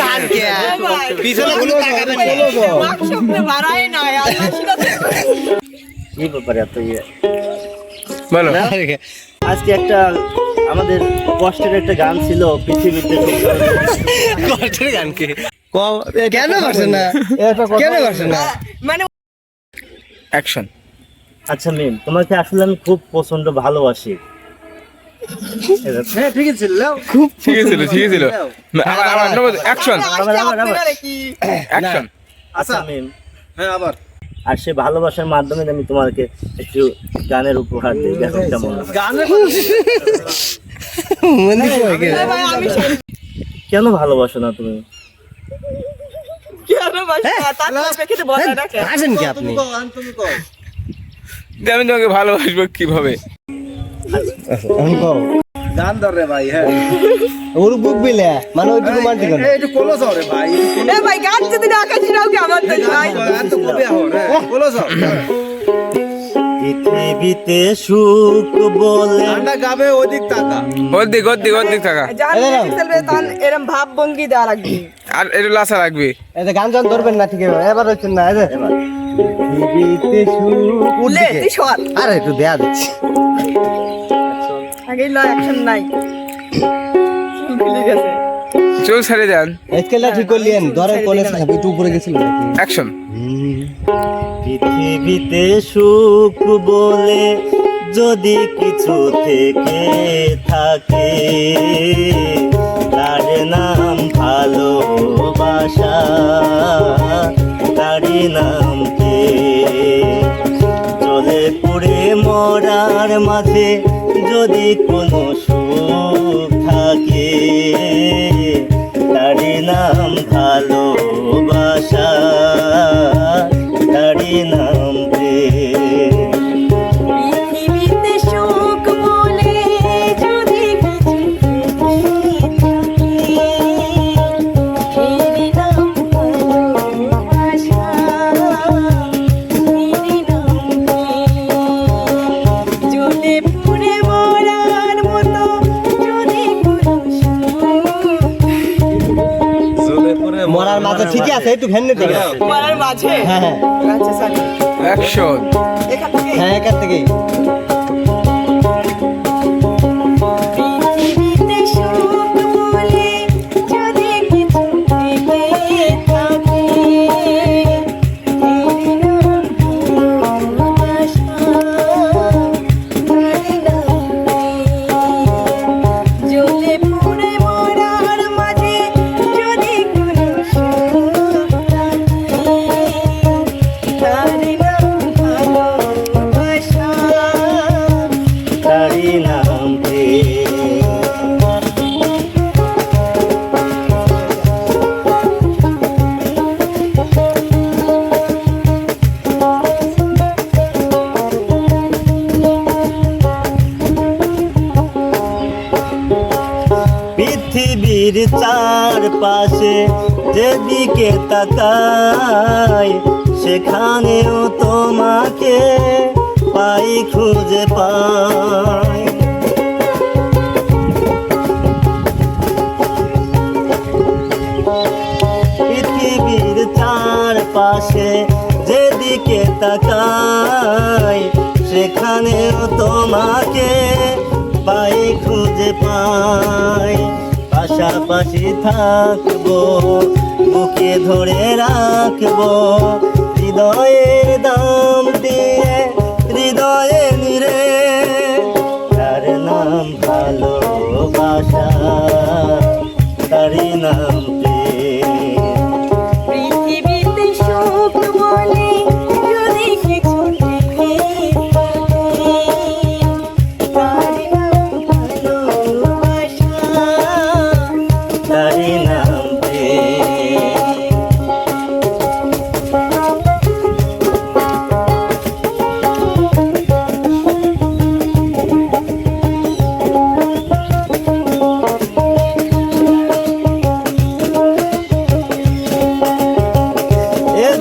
তার কে? পিছনে কোনো তাকাবে না এই ব্যাপারে এত ইয়ে? বলো। আজকে একটা আমাদের কষ্টের একটা গান ছিল পৃথিবীতে কষ্টের গান কে? কেন পারছে না? কেন পারছে না? মানে অ্যাকশন আচ্ছা মেম তোমাকে আসলে আমি খুব প্রচণ্ড ভালোবাসি। হ্যাঁ ঠিক আছে ঠিক ছিল ঠিক ছিল আবার আবার অ্যাকশন আবার, আবার, আবার। অ্যাকশন আচ্ছা মেম হ্যাঁ আবার আর সে ভালোবাসার মাধ্যমে আমি তোমাকে একটু গানের উপহার দিই দেখো কেমন হয়। কেন ভালোবাসো না তুমি আমি তোমাকে ভালোবাসবো কীভাবে গান ধর রে ভাই হ্যাঁ। ওর বুক বিলে মানে ওই টুকু মানতে কোন একটু কোলো যাও রে ভাই এ ভাই গান যদি না কাছে নাও কি আমার তো ভাই গান তো কবে হো রে? কোলো যাও পৃথিবীতে সুখ বলে গানটা গাবে ওদিক তাকা ওর দিক ওর দিক ওর থাকা জান এই দাঁড়াও। চলবে তখন এরম ভাব ভঙ্গি দেওয়া লাগবে। আর একটু লাসা রাখবি এই গান জান ধরবেন না ঠিক আছে এবার হচ্ছে না এই যে। পৃথিবীতে সুখ লে তুই সর আরে একটু দেয়া দিচ্ছি আগেই ল অ্যাকশন নাই। আছে ছেড়ে ঠিক করলেন কলেজ একটু উপরে গেছিল অ্যাকশন। পৃথিবীতে সুখ বলে যদি কিছু থেকে থাকে যদি কোনো সুখ মরার মাঝে ঠিকই আছে একটু ভেন্নে নিতে হবে। মরার মাঝে? হ্যাঁ হ্যাঁ। একশো অ্যাকশন এখান থেকে হ্যাঁ এখান থেকেই। চারপাশে যেদিকে তাকাই সেখানেও তোমাকে পাই খুঁজে পাই। পৃথিবীর চারপাশে যেদিকে তাকাই সেখানেও তোমাকে পাই খুঁজে পাই। পাশাপাশি থাকব বুকে ধরে রাখব হৃদয়ের দাম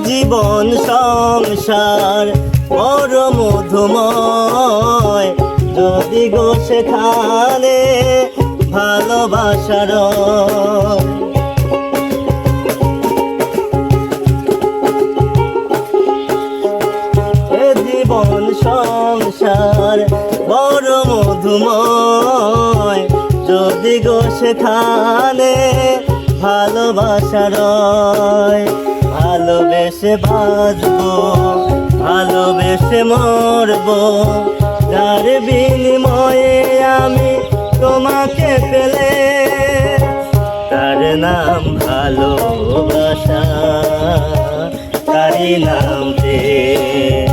জীবন সংসার বড় মধুময় যদি গো সেখানে ভালোবাসার। জীবন সংসার বড় মধুময়, যদি গো সেখানে ভালোবাসার ভালোবেসে বাঁচবো, ভালোবেসে মরবো তার বিনিময়ে আমি তোমাকে পেলে তার নাম ভালোবাসা, তারই নাম প্রেম।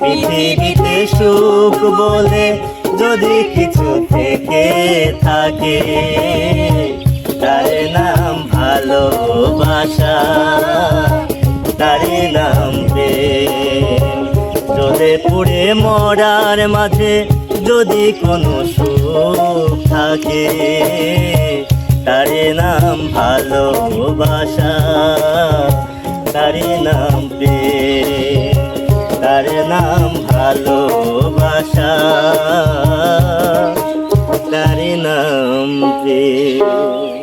পৃথিবীতে সুখ বলে যদি কিছু থেকে থাকে তার নাম ভালোবাসা তার নাম। জ্বলে পুড়ে মরার মাঝে যদি কোনো সুখ থাকে, তারে নাম ভালোবাসা, তারে নাম প্রেম, তারে নাম ভালোবাসা, তারে নাম প্রেম।